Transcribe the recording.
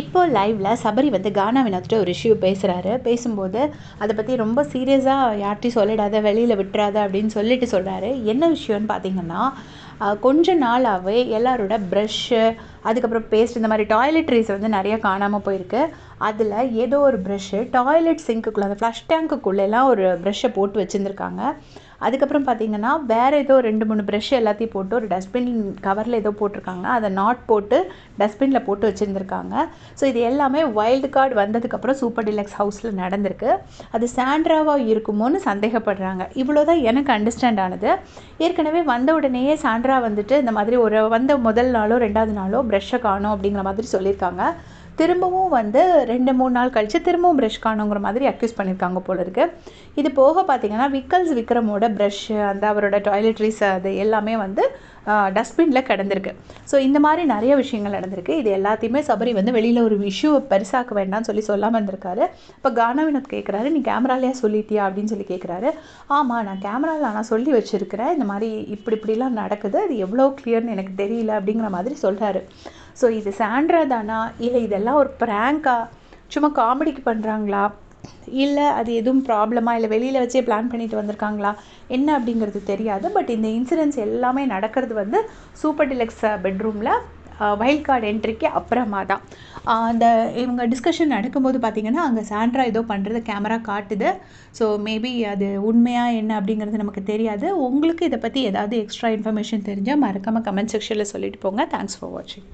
இப்போ லைவ்ல சபரி வந்து கானா வினோத்கிட்ட ஒரு இஷ்யூ பேசுகிறாரு பேசும்போது அதை பற்றி ரொம்ப சீரியஸாக யார்கிட்டையும் சொல்லிடாத வெளியில் விட்டுறாத அப்படின்னு சொல்லிட்டு சொல்கிறாரு என்ன விஷயம்னு பார்த்தீங்கன்னா கொஞ்ச நாளாகவே எல்லாரோட ப்ரஷ்ஷு அதுக்கப்புறம் பேஸ்ட் இந்த மாதிரி டாய்லெட்ரிஸ் வந்து நிறைய காணாமல் போயிருக்கு. அதில் ஏதோ ஒரு ப்ரஷ்ஷு டாய்லெட் சிங்க்குள்ளே அந்த ஃப்ளஷ் டேங்க்குள்ளெல்லாம் ஒரு ப்ரஷ்ஷை போட்டு வச்சுருந்துருக்காங்க. அதுக்கப்புறம் பார்த்தீங்கன்னா வேறு ஏதோ ரெண்டு மூணு ப்ரெஷ் எல்லாத்தையும் போட்டு ஒரு டஸ்ட்பின் கவரில் ஏதோ போட்டிருக்காங்க. அதை நாட் போட்டு டஸ்ட்பினில் போட்டு வச்சுருந்துருக்காங்க. ஸோ இது எல்லாமே வைல்டு கார்டு வந்ததுக்கப்புறம் சூப்பர் டிலக்ஸ் ஹவுஸில் நடந்திருக்கு. அது சாண்ட்ராவாக இருக்குமோன்னு சந்தேகப்படுறாங்க. இவ்வளோ தான் எனக்கு அண்டர்ஸ்டாண்ட் ஆனது. ஏற்கனவே வந்த உடனேயே சாண்ட்ரா வந்துட்டு இந்த மாதிரி ஒரு வந்த முதல் நாளோ ரெண்டாவது நாளோ ப்ரஷ்ஷை காணும் அப்படிங்கிற மாதிரி சொல்லியிருக்காங்க. திரும்பவும் வந்து ரெண்டு மூணு நாள் கழித்து திரும்பவும் ப்ரஷ் காணுங்கிற மாதிரி அக்யூஸ் பண்ணியிருக்காங்க போல இருக்கு. இது போக பார்த்தீங்கன்னா விக்கல்ஸ் விக்ரமோட ப்ரஷ்ஷு அந்த அவரோட டாய்லெட்ரிஸ் அது எல்லாமே வந்து டஸ்ட்பினில் கிடந்திருக்கு. ஸோ இந்த மாதிரி நிறைய விஷயங்கள் நடந்திருக்கு. இது எல்லாத்தையுமே சபரி வந்து வெளியில் ஒரு இஷ்யூவை பெருசாக்க வேண்டாம்னு சொல்லி சொல்லாமல் இருந்திருக்காரு. இப்போ கானா வினோத் கேட்குறாரு நீ கேமராலேயே சொல்லிட்டியா? அப்படின்னு சொல்லி கேட்குறாரு ஆமாம் நான் கேமராவில் நான் சொல்லி வச்சுருக்கிறேன். இந்த மாதிரி இப்படி இப்படிலாம் நடக்குது. அது எவ்வளோ கிளியர்னு எனக்கு தெரியல. அப்படிங்கிற மாதிரி சொல்கிறாரு ஸோ இது சாண்ட்ரா தானா? இல்லை இதெல்லாம் ஒரு ப்ராங்கா சும்மா காமெடிக்கு பண்ணுறாங்களா இல்லை அது எதுவும் ப்ராப்ளமா இல்லை வெளியில் வச்சே பிளான் பண்ணிட்டு வந்திருக்காங்களா? என்ன அப்படிங்கிறது தெரியாது. பட் இந்த இன்சிடென்ட்ஸ் எல்லாமே நடக்கிறது வந்து சூப்பர் டிலக்ஸ் பெட்ரூமில் வைல்ட் கார்டு என்ட்ரிக்கு அப்புறமா தான். அந்த இவங்க டிஸ்கஷன் நடக்கும்போது பார்த்தீங்கன்னா அங்கே சாண்ட்ரா ஏதோ பண்ணுறது கேமரா காட்டுது. ஸோ மேபி அது உண்மையாக என்ன அப்படிங்கிறது நமக்கு தெரியாது. உங்களுக்கு இதை பற்றி ஏதாவது எக்ஸ்ட்ரா இன்ஃபர்மேஷன் தெரிஞ்சால் மறக்காமல் கமெண்ட் செக்ஷனில் சொல்லிட்டு போங்க. தேங்க்ஸ் ஃபார் வாட்சிங்